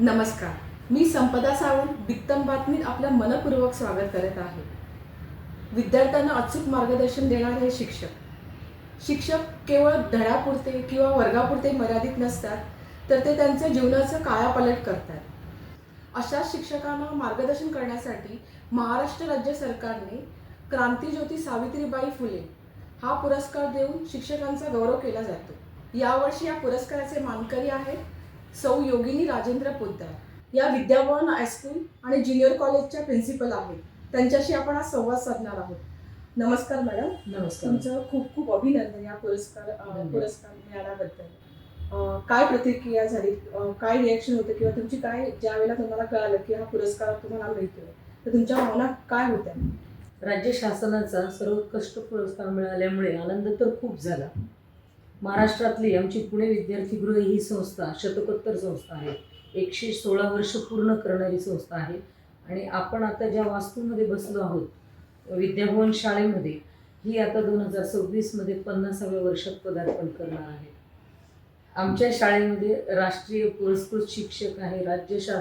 नमस्कार. मी संपदा सावंत बित्तम बातमीत आपलं मनपूर्वक स्वागत करत आहे. विद्यार्थ्यांना अचूक मार्गदर्शन देणारे हे शिक्षक. शिक्षक केवळ धडापुरते किंवा वर्गापुरते मर्यादित नसतात तर ते त्यांच्या जीवनाचं कायापालट करतात. अशा शिक्षकांना मार्गदर्शन करण्यासाठी महाराष्ट्र राज्य सरकारने क्रांतीज्योती सावित्रीबाई फुले हा पुरस्कार देऊन शिक्षकांचा गौरव केला जातो. यावर्षी या पुरस्काराचे मानकरी आहेत सौ योगिनी राजेंद्र पोद्दार. या विद्याभवन हायस्कूल आणि ज्युनियर कॉलेजच्या प्रिन्सिपल आहेत. त्यांच्याशी आपण आज संवाद साधणार आहोत. नमस्कार मॅडम नमस्कार. तुमचं खूप खूप अभिनंदन या पुरस्कार. पुरस्कार मिळाल्याबद्दल. काय प्रतिक्रिया झाली? काय रिॲक्शन होते किंवा तुमची काय ज्या वेळेला तुम्हाला कळालं की हा पुरस्कार तुम्हाला मिळतोय? तर तुमच्या भावना काय होत्या राज्य शासनाचा सर्वोत्कृष्ट पुरस्कार मिळाल्यामुळे आनंद तर खूप झाला. महाराष्ट्रातली आमची पुणे विद्यार्थीगृह ही संस्था शतकोत्तर संस्था आहे. एकशे सोळा वर्ष पूर्ण करणारी संस्था आहे. आणि आपण आता ज्या वास्तूमध्ये बसलो आहोत विद्याभवन शाळेमध्ये ही आता दोन हजार सव्वीसमध्ये पन्नासाव्या वर्षात पदार्पण करणार आहे. आमच्या शाळेमध्ये राष्ट्रीय पुरस्कृत शिक्षक आहे राज्य शा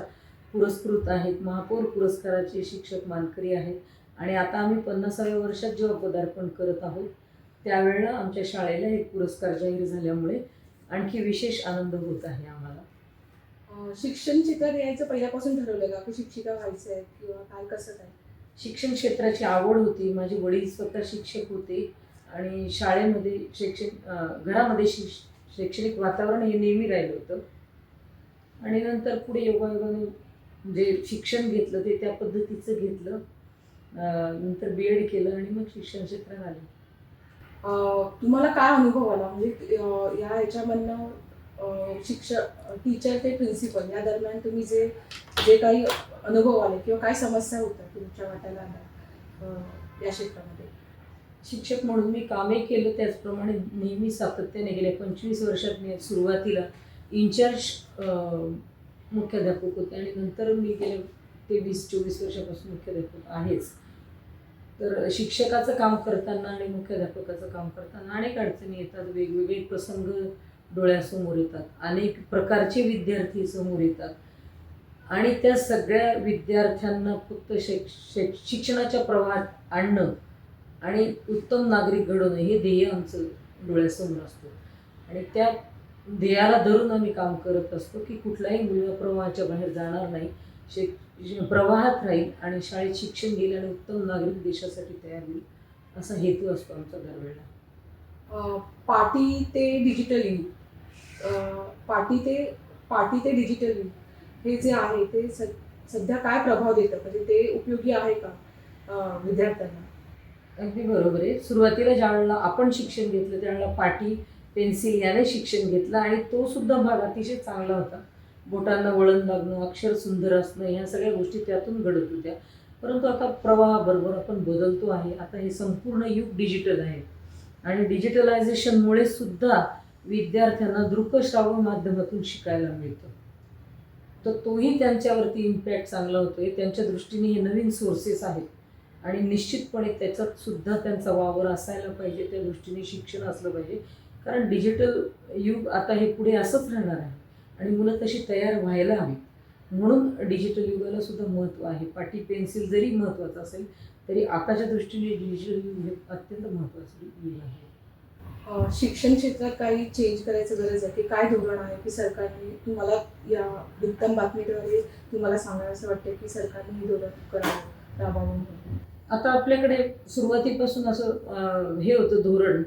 पुरस्कृत आहेत महापौर पुरस्काराचे शिक्षक मानकरी आहेत. आणि आता आम्ही पन्नासाव्या वर्षात जेव्हा पदार्पण करत आहोत त्यावेळेला आमच्या शाळेला हे पुरस्कार जाहीर झाल्यामुळे आणखी विशेष आनंद होत आहे आम्हाला. शिक्षण क्षेत्रात यायचं पहिल्यापासून ठरवलं का? की शिक्षिका व्हायचं आहे किंवा काय कसं काय? शिक्षण क्षेत्राची आवड होती. माझे वडील स्वतः शिक्षक होते आणि शाळेमध्ये शैक्षणिक घरामध्ये शिक्ष शैक्षणिक वातावरण हे नेहमी राहिलं होतं. आणि नंतर पुढे योगायोगाने जे शिक्षण घेतलं ते त्या पद्धतीचं घेतलं. नंतर बी एड केलं आणि मग शिक्षण क्षेत्रात आले. तुम्हाला काय अनुभव आला? म्हणजे या ह्याच्यामधनं शिक्षक टीचर ते प्रिन्सिपल या दरम्यान तुम्ही जे जे काही अनुभव आले किंवा काय समस्या होत्या तुमच्या वाट्याला आल्या या क्षेत्रामध्ये? शिक्षक म्हणून मी कामे केलं त्याचप्रमाणे नेहमी सातत्याने गेल्या पंचवीस वर्षात मी सुरुवातीला इन्चार्ज मुख्याध्यापक होते आणि नंतर मी गेल्या तेवीस चोवीस वर्षापासून मुख्याध्यापक आहेच. तर शिक्षकाचं काम करताना आणि मुख्याध्यापकाचं काम करताना अनेक अडचणी येतात वेगवेगळे प्रसंग डोळ्यासमोर येतात अनेक प्रकारचे विद्यार्थी समोर येतात. आणि त्या सगळ्या विद्यार्थ्यांना फक्त शैक्ष शिक्षणाच्या प्रवाहात आणणं आणि उत्तम नागरिक घडवणं हे ध्येय आमचं डोळ्यासमोर असतं. आणि त्या ध्येयाला धरून आम्ही काम करत असतो की कुठलाही मुलगा प्रवाहाच्या बाहेर जाणार नाही. शे प्रवाहात राहील आणि शाळेत शिक्षण घेईल आणि उत्तम नागरिक देशासाठी तयार होईल असा हेतू असतो आमचा दरवेळेला. पाटी ते डिजिटल युग पाटी ते पाटी ते डिजिटल युग हे जे आहे ते स सध्या काय प्रभाव देतं? म्हणजे ते उपयोगी आहे का विद्यार्थ्यांना? अगदी बरोबर आहे. सुरुवातीला ज्या वेळेला आपण शिक्षण घेतलं त्यावेळेला पाटी पेन्सिल याने शिक्षण घेतलं आणि तो सुद्धा भाग अतिशय चांगला होता. बोटांना वळण लागणं अक्षर सुंदर असणं ह्या सगळ्या गोष्टी त्यातून घडत होत्या. परंतु आता प्रवाहाबरोबर आपण बदलतो आहे. आता हे संपूर्ण युग डिजिटल आहे. आणि डिजिटलायझेशनमुळे सुद्धा विद्यार्थ्यांना दृकश्राव्य माध्यमातून शिकायला मिळतं. तर तोही त्यांच्यावरती इम्पॅक्ट चांगला होतोय. त्यांच्या दृष्टीने हे नवीन सोर्सेस आहेत. आणि निश्चितपणे त्याच्यात सुद्धा त्यांचा वावर असायला पाहिजे. त्या दृष्टीने शिक्षण असलं पाहिजे. कारण डिजिटल युग आता हे पुढे असंच राहणार आहे. आणि मुलं तशी तयार व्हायला हवी. म्हणून डिजिटल युगाला सुद्धा महत्त्व आहे. पाटी पेन्सिल जरी महत्त्वाचं असेल तरी आताच्या दृष्टीने डिजिटल युग हे अत्यंत महत्त्वाचं युग आहे. शिक्षण क्षेत्रात काही चेंज करायचं गरज आहे की काय धोरण आहे की सरकारने तुम्हाला या उत्तम बातमीद्वारे तुम्हाला सांगायचं वाटतं की सरकारने हे धोरण करावं म्हणून. आता आपल्याकडे सुरुवातीपासून असं हे होतं धोरण.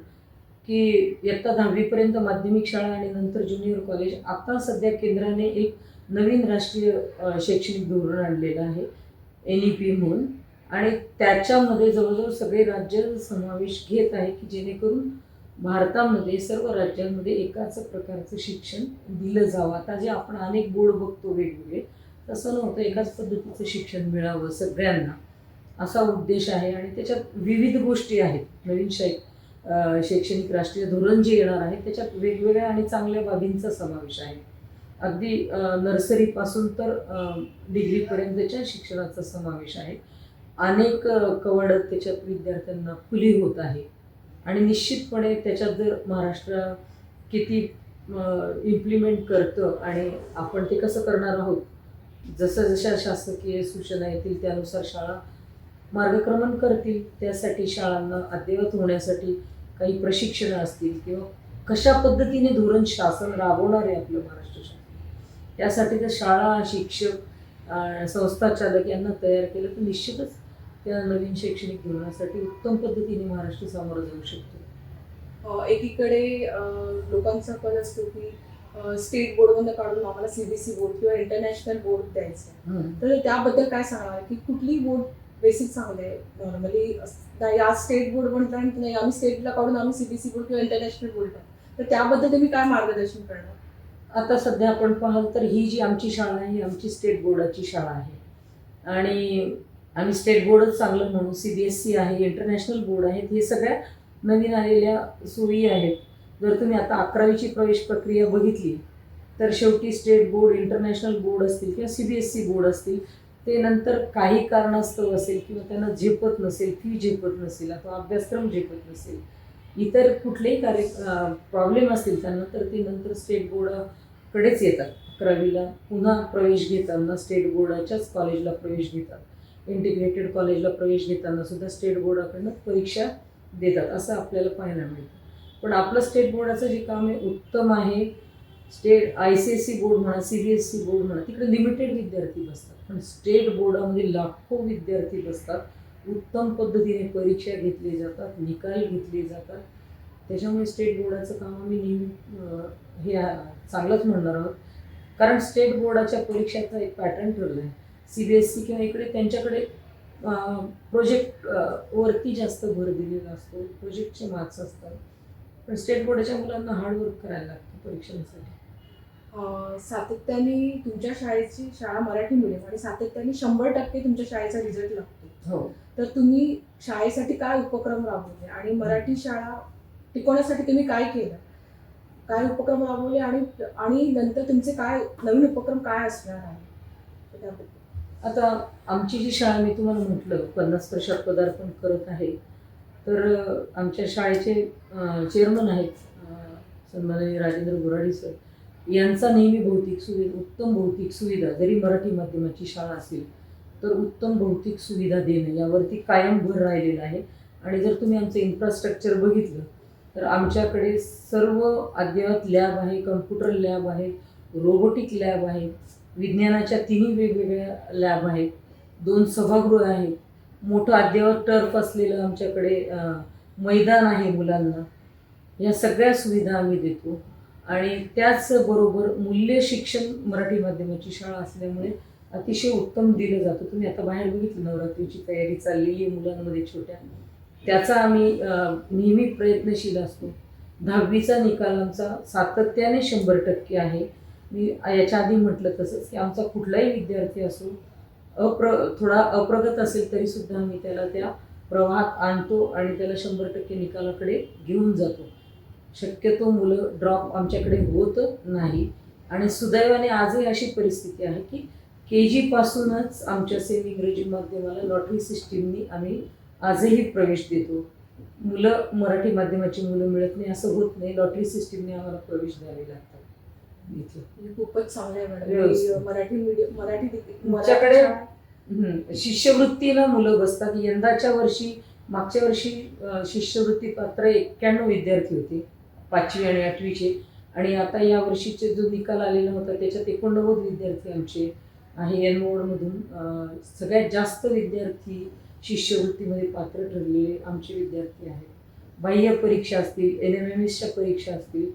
की इयत्ता दहावीपर्यंत माध्यमिक शाळा आणि नंतर ज्युनियर कॉलेज आता सध्या केंद्राने एक नवीन राष्ट्रीय शैक्षणिक धोरण आणलेलं आहे एन ई पी म्हणून. आणि त्याच्यामध्ये जवळजवळ सगळे राज्य समावेश घेत आहे की जेणेकरून भारतामध्ये सर्व राज्यांमध्ये एकाच प्रकारचं शिक्षण दिलं जावं. आता जे आपण अनेक बोर्ड बघतो वेगवेगळे तसं नव्हतं. एकाच पद्धतीचं शिक्षण मिळावं सगळ्यांना. असा उद्देश आहे. आणि त्याच्यात विविध गोष्टी आहेत. नवीन शै शैक्षणिक राष्ट्रीय धोरण जे येणार आहे त्याच्यात वेगवेगळ्या आणि चांगल्या बाबींचा समावेश आहे. अगदी नर्सरीपासून तर डिग्रीपर्यंतच्या शिक्षणाचा समावेश आहे. अनेक कवड त्याच्यात विद्यार्थ्यांना खुली होत आहे. आणि निश्चितपणे त्याच्यात जर महाराष्ट्र किती इम्प्लिमेंट करतं आणि आपण ते कसं करणार आहोत जसं जशा शासकीय सूचना येतील त्यानुसार शाळा मार्गक्रमण करतील त्यासाठी शाळांना अद्ययावत होण्यासाठी काही प्रशिक्षणं असतील किंवा कशा पद्धतीने धोरण शासन राबवणार आहे आपलं महाराष्ट्र शासन? त्यासाठी जर शाळा शिक्षक संस्था चालक यांना तयार केलं तर निश्चितच त्या नवीन शैक्षणिक धोरणासाठी उत्तम पद्धतीने महाराष्ट्र सामोरं जाऊ शकतो. एकीकडे लोकांचा कल असतो की स्टेट बोर्डमधनं काढून आम्हाला सीबीएसई बोर्ड किंवा इंटरनॅशनल बोर्ड द्यायचं. तर त्याबद्दल काय सांगणार की कुठली बोर्ड बेसिक चांगले आहे नॉर्मली या स्टेट बोर्ड म्हटलं की नाही आम्ही स्टेटला काढून आम्ही सीबीएसई बोर्ड किंवा इंटरनॅशनल बोर्ड तर त्याबद्दल तुम्ही काय मार्गदर्शन करणार? आता सध्या आपण पाहाल तर ही जी आमची शाळा आहे ही आमची स्टेट बोर्डाची शाळा आहे. आणि आम्ही स्टेट बोर्डच चांगलं म्हणू सी बी एस सी आहे इंटरनॅशनल बोर्ड आहेत हे सगळ्या नवीन आलेल्या सोयी आहेत. जर तुम्ही आता अकरावीची प्रवेश प्रक्रिया बघितली तर शेवटी स्टेट बोर्ड इंटरनॅशनल बोर्ड असतील किंवा C B S C board असतील ते नंतर काही कारणास्तव असेल किंवा त्यांना झेपत नसेल फी झेपत नसेल अथवा अभ्यासक्रम झेपत नसेल इतर कुठलेही कार्य प्रॉब्लेम असतील त्यांना तर ते नंतर स्टेट बोर्डाकडेच येतात. अकरावीला पुन्हा प्रवेश घेताना स्टेट बोर्डाच्याच कॉलेजला प्रवेश घेतात. इंटिग्रेटेड कॉलेजला प्रवेश घेताना सुद्धा स्टेट बोर्डाकडनं परीक्षा देतात. असं आपल्याला पाहायला मिळतं. पण आपलं स्टेट बोर्डाचं जे काम आहे उत्तम आहे. State I C S C board म्हणा C B S C board म्हणा तिकडे लिमिटेड विद्यार्थी बसतात. पण स्टेट बोर्डामध्ये लाखो विद्यार्थी बसतात. उत्तम पद्धतीने परीक्षा घेतली जातात निकाल घेतले जातात. त्याच्यामुळे स्टेट बोर्डाचं काम आम्ही नेहमी हे चांगलंच म्हणणार आहोत. कारण स्टेट बोर्डाच्या परीक्षाचा एक पॅटर्न ठरला आहे सी बी एस सी किंवा इकडे त्यांच्याकडे प्रोजेक्ट वरती जास्त भर दिलेला असतो. प्रोजेक्टचे मार्क्स असतात. पण स्टेट बोर्डाच्या मुलांना हार्डवर्क करायला लागतं परीक्षांसाठी. सातत्याने तुमच्या शाळेची शाळा मराठी मिडियम आणि सातत्याने शंभर टक्के तुमच्या शाळेचा रिझल्ट लागतो. हो. तर तुम्ही शाळेसाठी काय उपक्रम राबवले आणि मराठी शाळा टिकवण्यासाठी तुम्ही काय केलं? काय उपक्रम राबवले आणि आणि नंतर तुमचे काय नवीन उपक्रम काय असणार आहे. आता आमची जी शाळा मी तुम्हाला म्हटलं पन्नास वर्षात पदार्पण करत आहे. तर आमच्या शाळेचे चेअरमन आहेत सन्माननीय राजेंद्र गुराडी सर. यांचा नेहमी भौतिक सुविधा उत्तम भौतिक सुविधा जरी मराठी माध्यमाची शाळा असेल तर उत्तम भौतिक सुविधा देणं यावरती कायम भर राहिलेला आहे. आणि जर तुम्ही आमचं इन्फ्रास्ट्रक्चर बघितलं तर आमच्याकडे सर्व अद्ययावत लॅब आहे कम्प्युटर लॅब आहे रोबोटिक लॅब आहे विज्ञानाच्या तिन्ही वेगवेगळ्या लॅब आहेत दोन सभागृह आहेत मोठं अद्ययावत टर्फ असलेलं आमच्याकडे मैदान आहे मुलांना. या सगळ्या सुविधा आम्ही देतो. आणि त्याचबरोबर मूल्य शिक्षण मराठी माध्यमाची शाळा असल्यामुळे अतिशय उत्तम दिलं जातं. तुम्ही आता बाहेर बघितलं नवरात्रीची तयारी चाललेली आहे मुलांमध्ये छोट्या. त्याचा आम्ही नेहमी प्रयत्नशील असतो. दहावीचा निकाल आमचा सातत्याने शंभर टक्के आहे. मी याच्या आधी म्हटलं तसंच की आमचा कुठलाही विद्यार्थी असो अप्र थोडा अप्रगत असेल तरीसुद्धा आम्ही त्याला त्या प्रवाहात आणतो आणि त्याला शंभर टक्के निकालाकडे घेऊन जातो. शक्यतो मुलं ड्रॉप आमच्याकडे होत नाही. आणि सुदैवाने आजही अशी परिस्थिती आहे की के जीपासूनच आमच्या सेमी इंग्रजी माध्यमाला लॉटरी सिस्टीमनी आम्ही आजही प्रवेश देतो. मुलं मराठी माध्यमाची मुलं मिळत नाही असं होत नाही. लॉटरी सिस्टीमने आम्हाला प्रवेश द्यावे लागतात. खूपच चांगलं आहे मॅडम. मराठी मीडियम मराठी तुमच्याकडे-. शिष्यवृत्तीनं मुलं बसतात. यंदाच्या वर्षी मागच्या वर्षी शिष्यवृत्ती पात्र एक्क्याण्णव विद्यार्थी होते. पाचवी आणि आठवीचे. आणि आता या वर्षीचे जो निकाल आलेला होता त्याच्यात एकोणनव्वद विद्यार्थी आमचे आहे. एन मोडमधून सगळ्यात जास्त विद्यार्थी शिष्यवृत्तीमध्ये पात्र ठरलेले आमचे विद्यार्थी आहेत. बाह्य परीक्षा असतील एन एम एम एसच्या परीक्षा असतील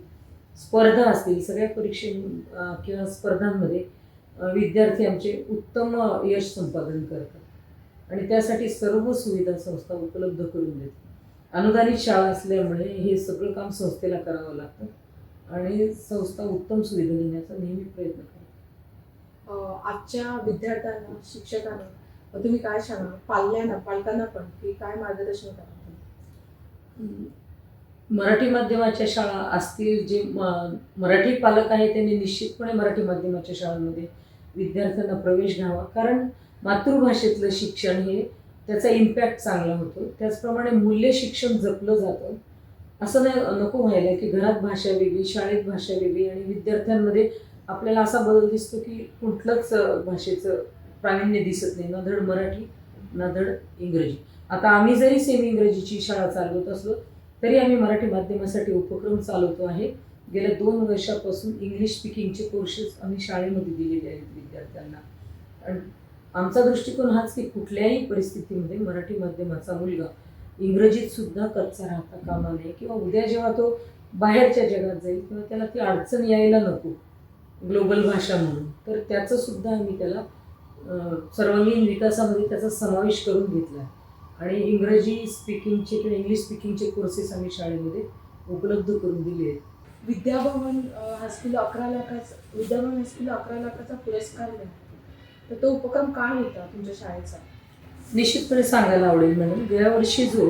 स्पर्धा असतील सगळ्या परीक्षे किंवा स्पर्धांमध्ये विद्यार्थी आमचे उत्तम यश संपादन करतात. आणि त्यासाठी सर्व सुविधा संस्था उपलब्ध करून देतात. अनुदानित शाळा असल्यामुळे हे सगळं काम संस्थेला करावं लागतं. आणि संस्था उत्तम सुविधा देण्याचा नेहमी प्रयत्न करते. आजच्या विद्यार्थ्यांना शिक्षकांना तुम्ही काय सांगा पाल्यांना पालकांना पण की काय मार्गदर्शन करा मराठी माध्यमाच्या शाळा असतील जे मराठी पालक आहेत त्यांनी निश्चितपणे मराठी माध्यमाच्या शाळांमध्ये विद्यार्थ्यांना प्रवेश घ्यावा. कारण मातृभाषेतलं शिक्षण हे त्याचा इम्पॅक्ट चांगला होतो. त्याचप्रमाणे मूल्य शिक्षण जपलं जातं. असं नाही नको व्हायला की घरात भाषा वेगळी शाळेत भाषा वेगळी आणि विद्यार्थ्यांमध्ये आपल्याला असा बदल दिसतो की कुठलंच भाषेचं प्रावीण्य दिसत नाही. न धड मराठी न धड इंग्रजी. आता आम्ही जरी सेमी इंग्रजीची शाळा चालवत असलो तरी आम्ही मराठी माध्यमासाठी उपक्रम चालवतो आहे. गेल्या दोन वर्षापासून इंग्लिश स्पीकिंगचे कोर्सेस आम्ही शाळेमध्ये दिलेले आहेत विद्यार्थ्यांना. आणि आमचा दृष्टिकोन हाच की कुठल्याही परिस्थितीमध्ये मराठी माध्यमाचा मुलगा इंग्रजीत सुद्धा कच्चा राहता कामा नये किंवा उद्या जेव्हा तो बाहेरच्या जगात जाईल तेव्हा त्याला ती अडचण यायला नको ग्लोबल भाषा म्हणून. तर त्याचं सुद्धा आम्ही त्याला सर्वांगीण विकासामध्ये त्याचा समावेश करून घेतला आहे. आणि इंग्रजी स्पीकिंगचे किंवा इंग्लिश स्पीकिंगचे कोर्सेस आम्ही शाळेमध्ये उपलब्ध करून दिले आहेत. विद्याभवन हायस्कूल अकरा लाखाचा विद्याभवन हायस्कूल अकरा लाखाचा पुरस्कार मिळाला. तर तो उपक्रम काय होता तुमच्या शाळेचा? निश्चितपणे सांगायला आवडेल मॅडम. गेल्या वर्षी जो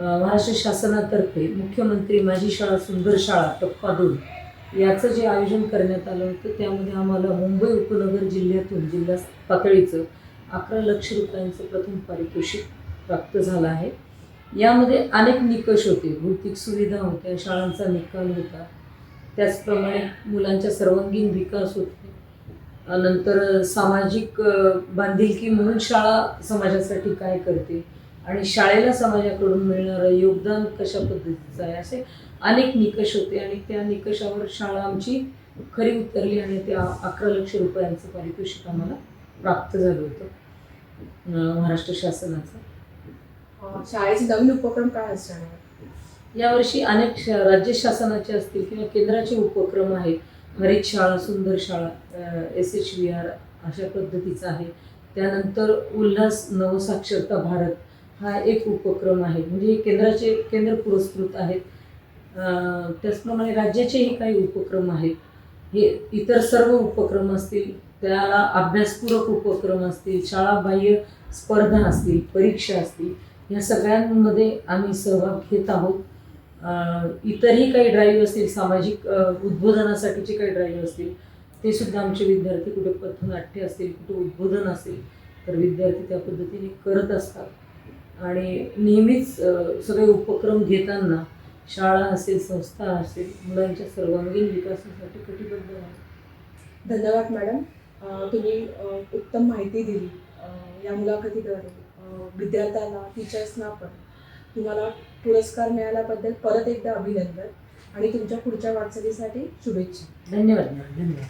महाराष्ट्र शासनातर्फे मुख्यमंत्री माझी शाळा सुंदर शाळा टप्पा दोन याचं जे आयोजन करण्यात आलं होतं त्यामध्ये आम्हाला मुंबई उपनगर जिल्ह्यातून जिल्हा पातळीचं अकरा लक्ष रुपयांचं प्रथम पारितोषिक प्राप्त झालं आहे. यामध्ये अनेक निकष होते भौतिक सुविधा होत्या शाळांचा निकाल होता त्याचप्रमाणे मुलांच्या सर्वांगीण विकास होते नंतर सामाजिक बांधिलकी म्हणून शाळा समाजासाठी काय करते? आणि शाळेला समाजाकडून मिळणारं योगदान कशा पद्धतीचं आहे? असे अनेक निकष होते आणि त्या निकषावर शाळा आमची खरी उतरली आणि त्या अकरा लक्ष रुपयांचं पारितोषिक आम्हाला प्राप्त झालं होतं महाराष्ट्र शासनाचं. शाळेचे नवीन उपक्रम काय असणार? यावर्षी अनेक राज्य शासनाचे असतील किंवा केंद्राचे उपक्रम आहेत. हरित शाळा सुंदर शाळा एस एच व्ही आर अशा पद्धतीचा आहे. त्यानंतर उल्हास नवसाक्षरता भारत हा एक उपक्रम आहे. म्हणजे केंद्राचे केंद्र पुरस्कृत आहेत. त्याचप्रमाणे राज्याचेही काही उपक्रम आहेत. हे इतर सर्व उपक्रम असतील त्याला अभ्यासपूरक उपक्रम असतील शाळाबाह्य स्पर्धा असतील परीक्षा असतील या सगळ्यांमध्ये आम्ही सहभाग घेत आहोत. इतरही काही ड्राईव्ह असतील सामाजिक उद्बोधनासाठीचे काही ड्राईव्ह असतील ते सुद्धा आमचे विद्यार्थी कुठे पथनाट्य असतील कुठे उद्बोधन असेल तर विद्यार्थी त्या पद्धतीने करत असतात. आणि नेहमीच सगळे उपक्रम घेताना शाळा असेल संस्था असेल मुलांच्या सर्वांगीण विकासासाठी कटिबद्ध आहे धन्यवाद मॅडम. तुम्ही उत्तम माहिती दिली. या मुलाखतीद्वारे. विद्यार्थ्यांना टीचर्सना पण. तुम्हाला पुरस्कार मिळाल्याबद्दल परत एकदा अभिनंदन आणि तुमच्या पुढच्या वाटचालीसाठी शुभेच्छा. धन्यवाद धन्यवाद.